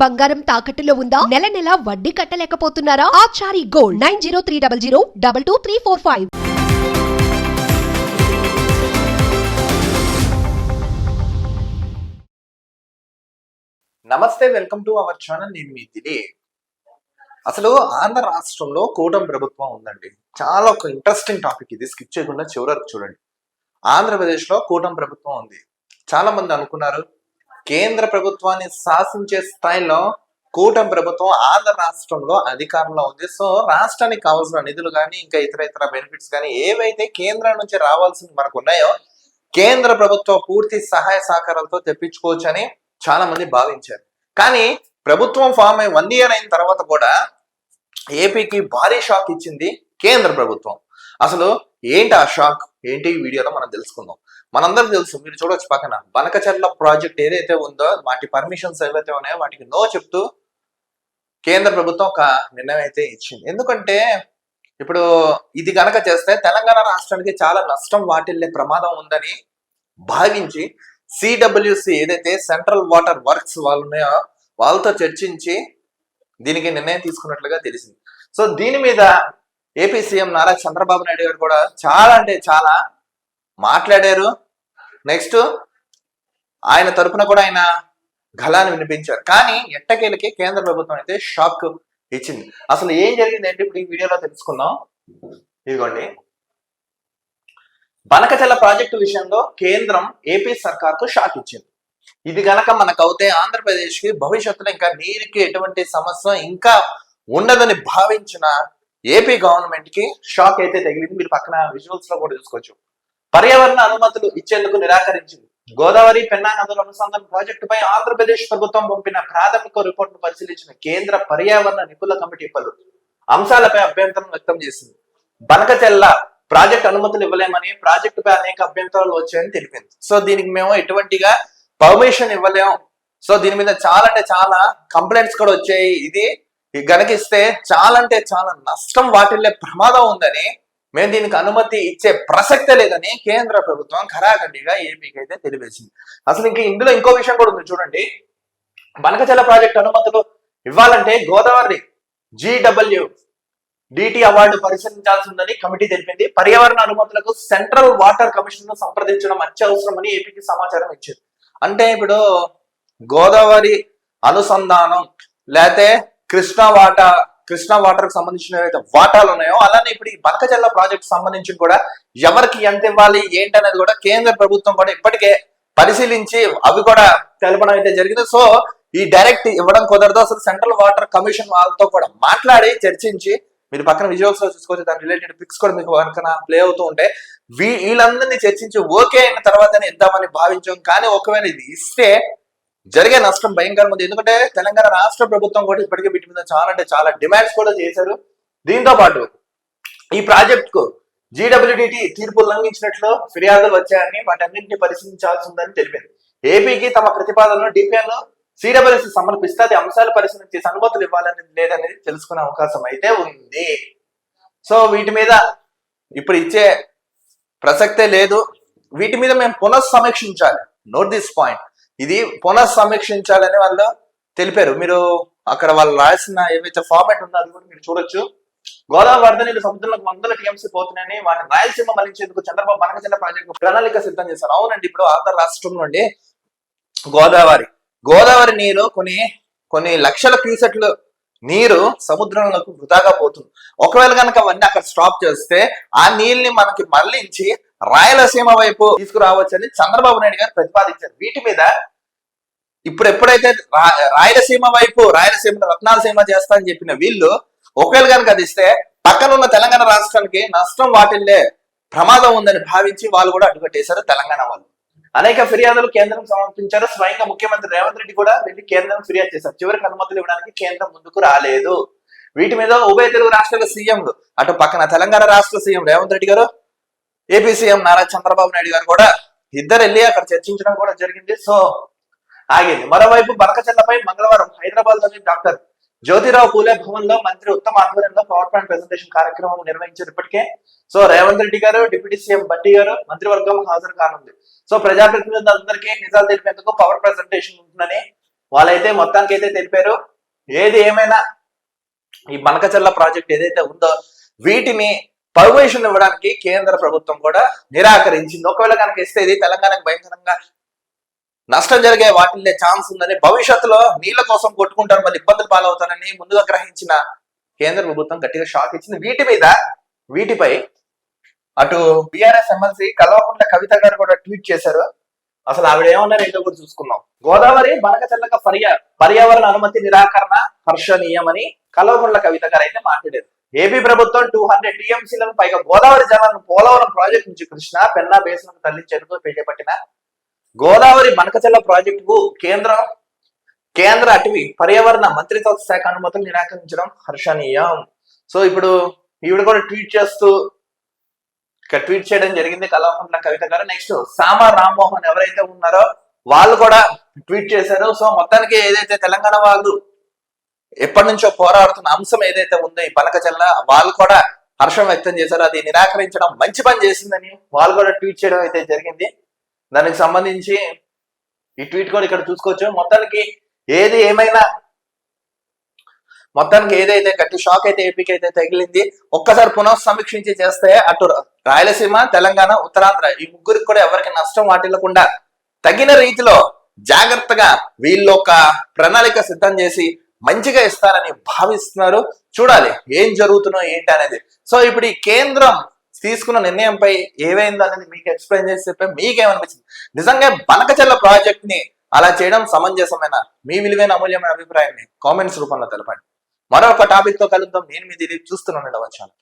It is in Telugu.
బంగారం తాకట్టులో ఉందా? నెల నెల వడ్డీ కట్టలేకపోతున్నారా? Achari gold nine zero three double zero double two three four five. నమస్తే వెల్కమ్ టు అవర్ ఛానల్. నేను మీ దిలీప్. అసలు ఆంధ్ర రాష్ట్రంలో కూటమి ప్రభుత్వం ఉందండి. చాలా ఒక ఇంట్రెస్టింగ్ టాపిక్ ఇది. స్కిప్ చేయకుండా చివరి చూడండి. ఆంధ్రప్రదేశ్లో కూటమి ప్రభుత్వం ఉంది. చాలా మంది అనుకున్నారు కేంద్ర ప్రభుత్వాన్ని శాసించే స్థాయిలో కూటమి ప్రభుత్వం ఆంధ్ర రాష్ట్రంలో అధికారంలో ఉంది. సో రాష్ట్రానికి కావాల్సిన నిధులు కానీ ఇంకా ఇతర ఇతర బెనిఫిట్స్ కానీ ఏవైతే కేంద్రం నుంచి రావాల్సిన మనకు ఉన్నాయో కేంద్ర ప్రభుత్వం పూర్తి సహాయ సహకారాలతో తెప్పించుకోవచ్చు అని చాలా మంది భావించారు. కానీ ప్రభుత్వం ఫామ్ అయి వన్ ఇయర్ అయిన తర్వాత కూడా ఏపీకి భారీ షాక్ ఇచ్చింది కేంద్ర ప్రభుత్వం. అసలు ఏంటి ఆ షాక్? ఏంటి ఈ వీడియోలో మనం తెలుసుకుందాం. మనందరం తెలుసు మీరు చూడొచ్చు పక్కన. బనకచర్ల ప్రాజెక్ట్ ఏదైతే ఉందో వాటి పర్మిషన్స్ ఏవైతే ఉన్నాయో వాటికి నో చెప్తూ కేంద్ర ప్రభుత్వం ఒక నిర్ణయం అయితే ఇచ్చింది. ఎందుకంటే ఇప్పుడు ఇది కనుక చేస్తే తెలంగాణ రాష్ట్రానికి చాలా నష్టం వాటిల్లే ప్రమాదం ఉందని భావించి సిడబ్ల్యూసి ఏదైతే సెంట్రల్ వాటర్ వర్క్స్ వాళ్ళు ఉన్నాయో వాళ్ళతో చర్చించి దీనికి నిర్ణయం తీసుకున్నట్లుగా తెలిసింది. సో దీని మీద ఏపీ సీఎం నారా చంద్రబాబు నాయుడు గారు కూడా చాలా అంటే చాలా మాట్లాడారు. నెక్స్ట్ ఆయన తరపున కూడా ఆయన గలాన్ని వినిపించారు. కానీ ఎట్టకేలకి కేంద్ర ప్రభుత్వం అయితే షాక్ ఇచ్చింది. అసలు ఏం జరిగింది అంటే ఇప్పుడు ఈ వీడియోలో తెలుసుకుందాం. ఇదిగోండి. బనకచల ప్రాజెక్టు విషయంలో కేంద్రం ఏపీ సర్కార్కు షాక్ ఇచ్చింది. ఇది గనక మనకవుతే ఆంధ్రప్రదేశ్కి ఆంధ్రప్రదేశ్కి భవిష్యత్తులో ఇంకా నీరుకి ఎటువంటి సమస్య ఇంకా ఉండదని భావించిన ఏపీ గవర్నమెంట్కి షాక్ అయితే తగిలింది. మీరు పక్కన విజువల్స్లో కూడా చూసుకోవచ్చు. పర్యావరణ అనుమతులు ఇచ్చేందుకు నిరాకరించింది. గోదావరి పెన్నా నదుల అనుసంధానం ప్రాజెక్టుపై ఆంధ్రప్రదేశ్ ప్రభుత్వం పంపిన ప్రాథమిక రిపోర్టును పరిశీలించిన కేంద్ర పర్యావరణ నిపుణుల కమిటీ పలు అంశాలపై అభ్యంతరం వ్యక్తం చేసింది. బనకచెల్ల ప్రాజెక్ట్ అనుమతులు ఇవ్వలేమని ప్రాజెక్టుపై అనేక అభ్యంతరాలు వచ్చాయని తెలిపింది. సో దీనికి మేము ఎటువంటిగా పర్మిషన్ ఇవ్వలేము సో దీని మీద చాలా అంటే చాలా కంప్లైంట్స్ కూడా వచ్చాయి. ఇది గనకిస్తే చాలా అంటే చాలా నష్టం వాటిల్లే ప్రమాదం ఉందని మేము దీనికి అనుమతి ఇచ్చే ప్రసక్తే లేదని కేంద్ర ప్రభుత్వం ఖరాఖండిగా ఏపీకి అయితే తెలివేసింది అసలు ఇంకా ఇందులో ఇంకో విషయం కూడా ఉంది చూడండి. బనకచల ప్రాజెక్ట్ అనుమతులు ఇవ్వాలంటే గోదావరి జీడబ్ల్యూ డిటి అవార్డు పరిశీలించాల్సి ఉందని కమిటీ తెలిపింది. పర్యావరణ అనుమతులకు సెంట్రల్ వాటర్ కమిషన్ను సంప్రదించడం అత్యవసరమని ఏపీకి సమాచారం ఇచ్చింది. అంటే ఇప్పుడు గోదావరి అనుసంధానం లేతే కృష్ణా వాటా కృష్ణా వాటర్కు సంబంధించిన ఏవైతే వాటాలు ఉన్నాయో అలానే ఇప్పుడు ఈ బనకజల్ల ప్రాజెక్ట్ సంబంధించి కూడా ఎవరికి ఎంత ఇవ్వాలి ఏంటనేది కూడా కేంద్ర ప్రభుత్వం కూడా ఇప్పటికే పరిశీలించి అవి కూడా తెలపడం అయితే జరిగింది. సో ఈ డైరెక్ట్ ఇవ్వడం కుదరదు. అసలు సెంట్రల్ వాటర్ కమిషన్ వాళ్ళతో కూడా మాట్లాడి చర్చించి మీరు పక్కన విజువల్స్లో చూసుకోవచ్చు దాని రిలేటెడ్ పిక్స్ కూడా మీకు పక్కన ప్లే అవుతూ ఉంటే వీ వీళ్ళందరినీ చర్చించి ఓకే అయిన తర్వాతనే ఇద్దామని భావించాం. కానీ ఒకవేళ ఇది ఇస్తే జరిగే నష్టం భయంకరంగా ఉంది. ఎందుకంటే తెలంగాణ రాష్ట్ర ప్రభుత్వం కూడా ఇప్పటికే వీటి మీద చాలా అంటే చాలా డిమాండ్స్ కూడా చేశారు. దీంతో పాటు ఈ ప్రాజెక్ట్కు జీడబ్ల్యూడిటి తీర్పు ఉల్లంఘించినట్లు ఫిర్యాదులు వచ్చాయని వాటన్నింటినీ పరిశీలించాల్సి ఉందని తెలిపింది. ఏపీకి తమ ప్రతిపాదనలు డిపిఎన్లో సిడబ్ల్యూసి సమర్పిస్తే అది అంశాలు పరిశీలన చేసి అనుమతులు ఇవ్వాలని లేదనేది తెలుసుకునే అవకాశం అయితే ఉంది. సో వీటి మీద ఇప్పుడు ఇచ్చే ప్రసక్తే లేదు. వీటి మీద మేము పునఃసమీక్షించాలి. నోట్ దిస్ పాయింట్ ఇది పునఃసమీక్షించాలని వాళ్ళు తెలిపారు. మీరు అక్కడ వాళ్ళు రాసిన ఏవైతే ఫార్మాట్ ఉందో అది కూడా మీరు చూడొచ్చు. గోదావరి వరద నీళ్ళు సముద్రంలోకి వందల టీఎంసీ పోతున్నాయని వాటిని రాయలసీమ మళ్ళించేందుకు చంద్రబాబు బనకచంద్ర ప్రాజెక్టు ప్రణాళిక సిద్ధం చేశారు. అవునండి ఇప్పుడు ఆంధ్ర రాష్ట్రం నుండి గోదావరి. గోదావరి నీరు కొన్ని కొన్ని లక్షల క్యూసెట్లు నీరు సముద్రంలోకి వృధాగా పోతుంది. ఒకవేళ కనుక అవన్నీ అక్కడ స్టాప్ చేస్తే ఆ నీళ్ళని మనకి మళ్ళించి రాయలసీమ వైపు తీసుకురావచ్చని చంద్రబాబు నాయుడు గారు ప్రతిపాదించారు. వీటి మీద ఇప్పుడు ఎప్పుడైతే రాయలసీమ వైపు రాయలసీమ రత్నాలసీమ చేస్తా అని చెప్పిన వీళ్ళు ఒకవేళ కనుక అది ఇస్తే పక్కన ఉన్న తెలంగాణ రాష్ట్రానికి నష్టం వాటిల్లే ప్రమాదం ఉందని భావించి వాళ్ళు కూడా అడ్డుకట్టేశారు తెలంగాణ వాళ్ళు. అనేక ఫిర్యాదులు కేంద్రం సమర్పించారు. స్వయంగా ముఖ్యమంత్రి రేవంత్ రెడ్డి కూడా వెళ్ళి కేంద్రం ఫిర్యాదు చేశారు. చివరికి అనుమతులు ఇవ్వడానికి కేంద్రం ముందుకు రాలేదు. వీటి మీద ఉభయ తెలుగు రాష్ట్రాల సీఎంలు అటు పక్కన తెలంగాణ రాష్ట్ర CM Revanth Reddy garu AP CM Nara Chandrababu Naidu garu కూడా ఇద్దరు వెళ్ళి అక్కడ చర్చించడం కూడా జరిగింది. సో ఆగింది. మరోవైపు బనకచెల్లపై మంగళవారం హైదరాబాద్లోని డాక్టర్ జ్యోతిరావు పూలే భవన్లో మంత్రి ఉత్తమ ఆధ్వర్యంలో పవర్ పాయింట్ ప్రెసెంటేషన్ కార్యక్రమం నిర్వహించారు ఇప్పటికే సో రేవంత్ రెడ్డి గారు డిప్యూటీ సీఎం బట్టి గారు మంత్రివర్గం హాజరు కానుంది. సో ప్రజాప్రతినిధులందరికీ నిజాలు తెలిపేందుకు పవర్ ప్రెజెంటేషన్ ఉంటుందని వాళ్ళైతే మొత్తానికి అయితే తెలిపారు. ఏది ఏమైనా ఈ బనకచల్ల ప్రాజెక్ట్ ఏదైతే ఉందో వీటిని పర్మిషన్ ఇవ్వడానికి కేంద్ర ప్రభుత్వం కూడా నిరాకరించింది. ఒకవేళ కనుక ఇస్తే ఇది తెలంగాణకు భయంకరంగా నష్టం జరిగే వాటిల్లే ఛాన్స్ ఉందని భవిష్యత్తులో నీళ్ళ కోసం కొట్టుకుంటారు మళ్ళీ ఇబ్బందులు పాలవుతారని ముందుగా గ్రహించిన కేంద్ర ప్రభుత్వం గట్టిగా షాక్ ఇచ్చింది. వీటి మీద వీటిపై అటు బిఆర్ఎస్ ఎమ్మెల్సీ కల్వకుంట్ల కవిత గారు కూడా ట్వీట్ చేశారు. అసలు ఆవిడ ఏమన్నారు ఏంటో కూడా చూసుకుందాం. గోదావరి బనకచల్లక పర్యా పర్యావరణ అనుమతి నిరాకరణ హర్షణీయమని కల్వకుంట్ల కవిత గారు అయితే మాట్లాడారు. ఏపీ ప్రభుత్వం టూ హండ్రెడ్ టీఎంసీలను పైగా గోదావరి జలాలను పోలవరం ప్రాజెక్ట్ నుంచి కృష్ణ పెన్నా బేసిన్కు తరలించేందుకు చేపట్టిన గోదావరి బనకచల్ల ప్రాజెక్టుకు కేంద్రం కేంద్ర అటవీ పర్యావరణ మంత్రిత్వ శాఖ అనుమతులు నిరాకరించడం హర్షణీయం. సో ఇప్పుడు ఈవిడ కూడా ట్వీట్ చేస్తూ ట్వీట్ చేయడం జరిగింది కల్వకుంట్ల కవిత గారు. నెక్స్ట్ సామా రామ్మోహన్ ఎవరైతే ఉన్నారో వాళ్ళు కూడా ట్వీట్ చేశారు. సో మొత్తానికి ఏదైతే తెలంగాణ వాళ్ళు ఎప్పటి నుంచో పోరాడుతున్న అంశం ఏదైతే ఉందో ఈ పలకచల్ల వాళ్ళు కూడా హర్షం వ్యక్తం చేశారు. అది నిరాకరించడం మంచి పని చేసిందని వాళ్ళు కూడా ట్వీట్ చేయడం అయితే జరిగింది. దానికి సంబంధించి ఈ ట్వీట్ కూడా ఇక్కడ చూసుకోవచ్చు. మొత్తానికి ఏది ఏమైనా మొత్తానికి ఏదైతే గట్టి షాక్ అయితే ఏపీకి అయితే తగిలింది ఒక్కసారి పునః సమీక్షించి చేస్తే అటు రాయలసీమ తెలంగాణ ఉత్తరాంధ్ర ఈ ముగ్గురికి కూడా ఎవరికి నష్టం వాటిల్లకుండా తగిన రీతిలో జాగ్రత్తగా వీళ్ళు ప్రణాళిక సిద్ధం చేసి మంచిగా ఇస్తారని భావిస్తున్నారు. చూడాలి ఏం జరుగుతుందో ఏంటి అనేది. సో ఇప్పుడు ఈ కేంద్రం తీసుకున్న నిర్ణయంపై ఏమైందో అనేది మీకు ఎక్స్ప్లెయిన్ చేసి చెప్పే మీకేమనిపించింది? నిజంగా బనకచెల్ల ప్రాజెక్ట్ని అలా చేయడం సమంజసమైన? మీ విలువైన అమూల్యమైన అభిప్రాయాన్ని కామెంట్స్ రూపంలో తెలపండి. మరొక టాపిక్తో కలుద్దాం. నేను మీ దిలీప్. చూస్తున్నాను వచ్చాను